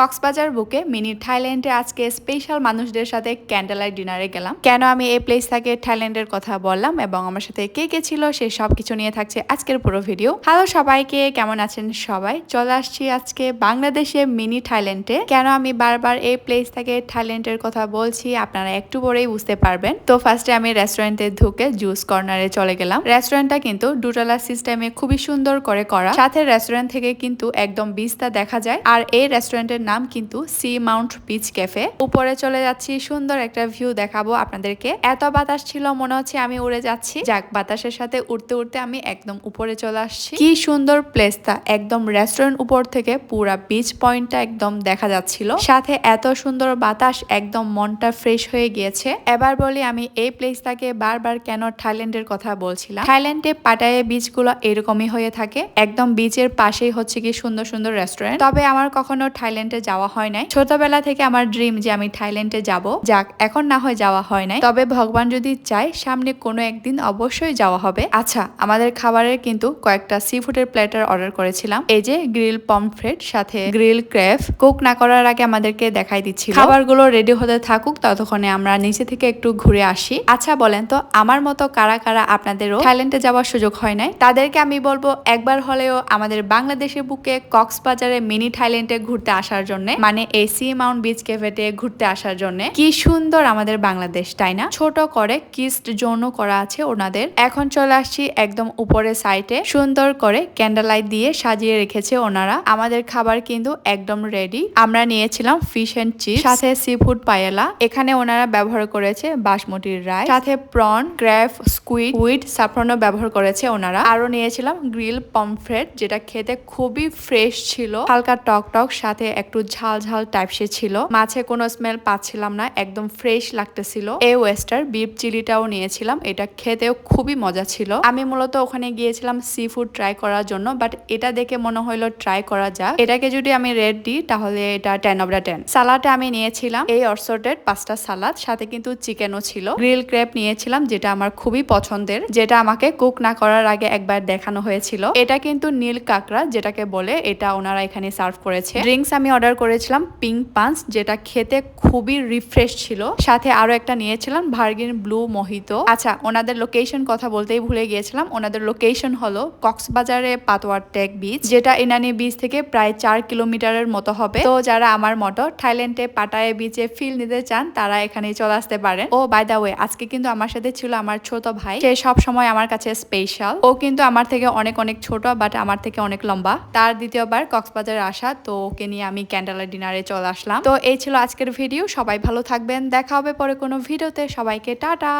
কক্সবাজার বুকে মিনি থাইল্যান্ডে আজকে স্পেশাল মানুষদের সাথে ক্যান্ডেল ডিনারে গেলাম। কেন আমি এই প্লেস থেকে থাইল্যান্ডের কথা বললাম এবং আমার সাথে কে কে ছিল সে সব কিছু নিয়ে থাকছে আজকের পুরো ভিডিও হ্যালো সবাইকে, কেমন আছেন সবাই? চলে আসছি আজকে বাংলাদেশে মিনি থাইল্যান্ডে। কেন আমি বারবার এই প্লেস থেকে থাইল্যান্ডের কথা বলছি আপনারা একটু পরেই বুঝতে পারবেন। তো ফার্স্টে আমি রেস্টুরেন্টে ঢুকে জুস কর্নারে চলে গেলাম। রেস্টুরেন্টটা কিন্তু ডুটালা সিস্টেমে খুবই সুন্দর করে করা। সাথে রেস্টুরেন্ট থেকে কিন্তু একদম বিচটা দেখা যায়। আর এই রেস্টুরেন্টের নাম কিন্তু সি মাউন্ট বিচ ক্যাফে। উপরে চলে যাচ্ছি, সুন্দর একটা ভিউ দেখাবো আপনাদেরকে। এত বাতাস ছিল, মনে হচ্ছে আমি উড়ে যাচ্ছি। যাক, বাতাসের সাথে উঠতে উঠতে আমি একদম উপরে চলে আসছি। কি সুন্দর প্লেসটা, একদম রেস্টুরেন্ট উপর থেকে পুরা বিচ পয়েন্টটা একদম দেখা যাচ্ছিল। সাথে এত সুন্দর বাতাস, একদম মনটা ফ্রেশ হয়ে গিয়েছে। এবার বলি আমি এই প্লেসটাকে বারবার কেন থাইল্যান্ডের কথা বলছিলাম। থাইল্যান্ডে পাটায় পাটায়ে বিচগুলো এরকমই হয়ে থাকে। একদম বিচের পাশেই হচ্ছে কি সুন্দর সুন্দর রেস্টুরেন্ট। তবে আমার কখনো থাইল্যান্ডে যাওয়া হয় নাই। ছোটবেলা থেকে আমার ড্রিম যে আমি থাইল্যান্ডে যাব, যাক, এখন না হয় যাওয়া হয় নাই। তবে ভগবান যদি চায়, সামনে কোনো একদিন অবশ্যই যাওয়া হবে। আচ্ছা আমাদের খাবারের কিন্তু কয়েকটা সি ফুডের প্লেটার অর্ডার করেছিলাম। এই যে গ্রিল পমফ্রেট সাথে গ্রিল ক্রেফ কুক না করার আগে আমাদেরকে দেখাই দিচ্ছিল। খাবারগুলো রেডি হতে থাকুক, ততক্ষণে আমরা নিচে থেকে একটু ঘুরে আসি। আচ্ছা বলেন তো, আমার মতো কারা কারা আপনাদেরও থাইল্যান্ডে যাওয়ার সুযোগ হয় নাই? তাদেরকে আমি বলব, একবার হলেও আমাদের বাংলাদেশের বুকে কক্সবাজারে মিনি থাইল্যান্ডে ঘুরতে আসার জন্য মানে এই সি মাউন্ট বিচ ক্যাফেটে ঘুরতে আসার জন্য। কি সুন্দর আমাদের বাংলাদেশ, তাই না? ছোট করে কিস্ট জোনও করা আছে ওনাদের। এখন চলে আসছি একদম উপরে সাইটে সুন্দর করে ক্যান্ডেল লাইট দিয়ে সাজিয়ে রেখেছে ওনারা। আমাদের খাবার কিন্তু একদম রেডি আমরা নিয়েছিলাম ফিশ এন্ড চিপস সাথে সি ফুড পায়েলা এখানে ওনারা ব্যবহার করেছে বাসমতির রাইস সাথে প্রন ক্র্যাফ স্কুইড উইড সাফরনও ব্যবহার করেছে ওনারা। আরও নিয়েছিলাম গ্রিল পমফ্রেট যেটা খেতে খুবই ফ্রেশ ছিল। হালকা টক টক, সাথে একটু ঝাল ঝাল টাইপসে ছিল। মাছে কোনো স্মেল পাচ্ছিলাম না, একদম ফ্রেশ লাগতেছিল। এই ওয়েস্টার বিফ চিলিটাও নিয়েছিলাম, এটা খেতেও খুবই মজা ছিল। আমি মূলত ওখানে গিয়েছিলাম সি ফুড ট্রাই করার জন্য বাট এটা দেখে মনে হইল ট্রাই করা যাক। এটাকে যদি আমি রেড দিই, তাহলে এটা টেন অফ দ্য টেন সালাডে আমি নিয়েছিলাম, এই অর্সোটেড পাঁচটা সালাদ, সাথে কিন্তু চিকেনও ছিল। গ্রিল ক্রেপ নিয়েছিলাম, যেটা আমার খুবই পছন্দের, যেটা আমাকে কুক না করার আগে একবার দেখানো হয়েছিল। এটা কিন্তু নীল কাঁকড়া, যেটাকে বলে এটা ওনারা এখানে সার্ভ করেছে। ড্রিঙ্কস আমি অর্ডার করেছিলাম পিঙ্ক পাঞ্চ যেটা খেতে খুবই রিফ্রেশ ছিল। সাথে আরও একটা নিয়েছিলাম ভার্গিন ব্লু মোহিত। আচ্ছা ওনাদের লোকেশন কথা বলতেই ভুলে গিয়েছিলাম। ওনাদের লোকেশন হলো কক্সবাজারে পাতোয়ার টেক বিচ, যেটা ইনানি বিচ থেকে প্রায় চার কিলোমিটারের মতো হবে। তো যারা আমার মতো থাইল্যান্ডে পাটায় বিচে ফিল নিতে চান, তারা এখানে চলে আসতে পারেন। ও বাই দা ওয়ে আজকে কিন্তু আমার সাথে ছিল আমার ছোট ভাই। সে সব সময় আমার কাছে স্পেশাল ও কিন্তু আমার থেকে অনেক অনেক ছোট বাট আমার থেকে অনেক লম্বা। তার দ্বিতীয়বার কক্সবাজারে আসা, তো ওকে নিয়ে আমি ক্যান্ডেল ডিনারে চলে আসলাম। তো এই ছিল আজকের ভিডিও সবাই ভালো থাকবেন, দেখা হবে পরে কোনো ভিডিওতে সবাইকে টাটা।